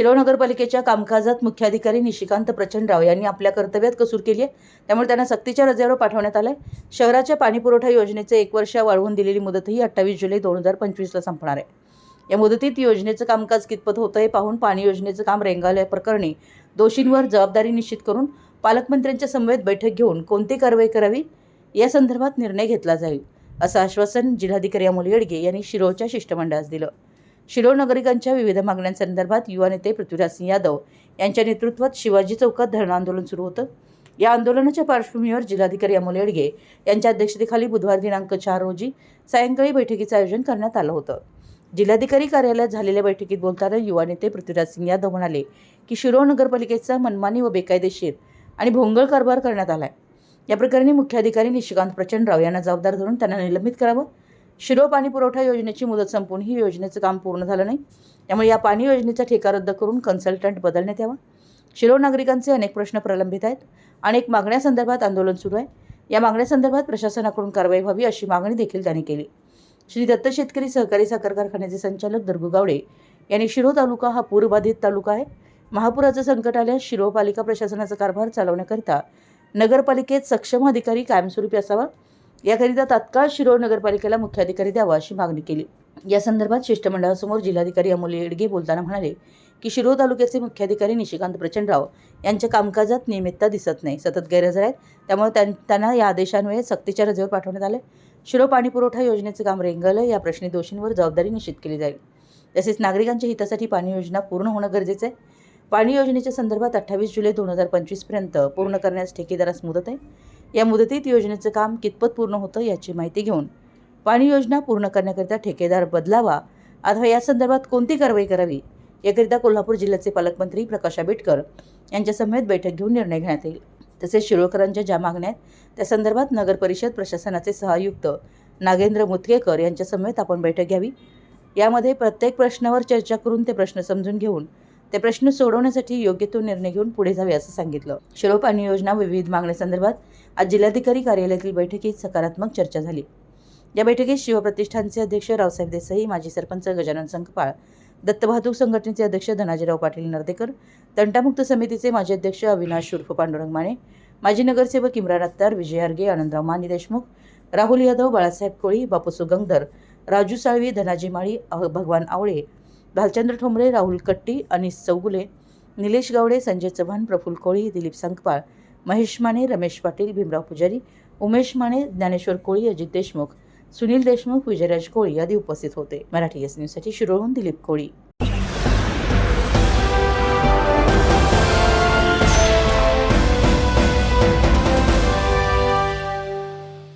शिरोळ नगरपालिकेच्या कामकाजात मुख्याधिकारी निशिकांत प्रचंडराव यांनी आपल्या कर्तव्यात कसूर केली आहे. त्यामुळे त्यांना सक्तीच्या रजेवर पाठवण्यात आलंय. शहराच्या पाणीपुरवठा योजनेचे एक वर्ष वाढवून दिलेली मुदतही अठ्ठावीस जुलै दोन हजार पंचवीसला संपणार आहे. या मुदतीत योजनेचं कामकाज कितपत होतं हे पाहून पाणी योजनेचं काम रेंगाळल्याप्रकरणी दोषींवर जबाबदारी निश्चित करून पालकमंत्र्यांच्या समवेत बैठक घेऊन कोणती कारवाई करावी या संदर्भात निर्णय घेतला जाईल असं आश्वासन जिल्हाधिकारी अमोल येडगे यांनी शिरोळच्या शिष्टमंडळास दिलं. शिरोळ नागरिकांच्या विविध मागण्यांसंदर्भात युवा नेते पृथ्वीराज सिंह यादव यांच्या नेतृत्वात शिवाजी चौकात धरणं आंदोलन सुरू होतं. या आंदोलनाच्या पार्श्वभूमीवर जिल्हाधिकारी अमोल येडगे यांच्या अध्यक्षतेखाली बुधवार दिनांक चार रोजी सायंकाळी बैठकीचं आयोजन करण्यात आलं होतं. जिल्हाधिकारी कार्यालयात झालेल्या बैठकीत बोलताना युवा नेते पृथ्वीराज सिंह यादव म्हणाले की शिरोळ नगरपालिकेचा मनमानी व बेकायदेशीर आणि भोंगळ कारभार करण्यात आलाय. या प्रकरणी मुख्याधिकारी निशिकांत प्रचंडराव यांना जबाबदार धरून त्यांना निलंबित करावं शिरो पाणी पुरवठा योजनेची मुदत संपून ही योजनेचं काम पूर्ण झालं नाही. त्यामुळे या पाणी योजनेचा ठेका रद्द करून कन्सल्टंट बदलण्यात यावा. शिरो नागरिकांचे अनेक प्रश्न प्रलंबित आहेत. अनेक मागण्यासंदर्भात आंदोलन सुरू आहे. या मागण्यासंदर्भात प्रशासनाकडून कारवाई व्हावी अशी मागणी देखील त्यांनी केली. श्री दत्त शेतकरी सहकारी साखर कारखान्याचे संचालक दर्गू गावडे यांनी शिरो तालुका हा पूरबाधित तालुका आहे. महापुराचं संकट आल्यास शिरो पालिका प्रशासनाचा कारभार चालवण्याकरिता नगरपालिकेत सक्षम अधिकारी कायमस्वरूपी असावा. याकरिता तात्काळ शिरोळ नगरपालिकेला मुख्याधिकारी द्यावा अशी मागणी केली. या संदर्भात शिष्टमंडळासमोर जिल्हाधिकारी अमोल येडगे बोलताना म्हणाले की शिरोळ तालुक्याचे मुख्याधिकारी निशिकांत प्रचंडराव यांच्या कामकाजात नियमितता दिसत नाही सतत गैरहजर आहेत. त्यामुळे त्यां- त्यांना या आदेशान्वये सक्तीच्या रजेवर पाठवण्यात आले. शिरो पाणीपुरवठा योजनेचं काम रेंगाळलं या प्रश्नी दोषींवर जबाबदारी निश्चित केली जाईल. तसेच नागरिकांच्या हितासाठी पाणी योजना पूर्ण होणं गरजेचं आहे. पाणी योजनेच्या संदर्भात अठ्ठावीस जुलै दोन हजार पंचवीसपर्यंत पूर्ण करण्यास ठेकेदारास मुदत आहे. या मुदतीत योजनेचं काम कितपत पूर्ण होतं याची माहिती घेऊन पाणी योजना पूर्ण करण्याकरिता ठेकेदार बदलावा. अथवा या संदर्भात कोणती कारवाई करावी? याकरिता कोल्हापूर जिल्ह्याचे पालकमंत्री प्रकाश आंबेडकर यांच्या समेत बैठक घेऊन निर्णय घेण्यात येईल. तसेच शिरोळकरांच्या ज्या मागण्या आहेत त्या संदर्भात नगर परिषद प्रशासनाचे सहआयुक्त नागेंद्र मुतकेकर यांच्यासमेत आपण बैठक घ्यावी. यामध्ये प्रत्येक प्रश्नावर चर्चा करून ते प्रश्न समजून घेऊन ते प्रश्न सोडवण्यासाठी योग्य तो निर्णय घेऊन पुढे जावे असं सांगितलं. शिरो पाणी योजना विविध मागण्यासंदर्भात आज जिल्हाधिकारी कार्यालयातील बैठकीत सकारात्मक चर्चा झाली. या बैठकीत शिवप्रतिष्ठानचे अध्यक्ष रावसाहेब देसाई माजी सरपंच गजानन संकपाळ दत्त वाहतूक संघटनेचे अध्यक्ष धनाजीराव पाटील नर्देकर तंटामुक्त समितीचे माजी अध्यक्ष अविनाश उर्फ पांडुरंग माने माजी नगरसेवक इम्रान अत्तार विजय आर्गे आनंदराव माने देशमुख राहुल यादव बाळासाहेब कोळी बापूसू गंगधर राजू साळवी धनाजी माळी भगवान आवळे भालचंद्र ठोंबरे राहुल कट्टी अनिस चौगुले निलेश गावडे संजय चव्हाण प्रफुल्ल कोळी दिलीप संकपाळ महेश माने रमेश पाटील भीमराव पुजारी उमेश माने ज्ञानेश्वर कोळी अजित देशमुख सुनील देशमुख विजयराज कोळी आदी उपस्थित होते मराठी एस न्यूजसाठी शिरोळहून दिलीप कोळी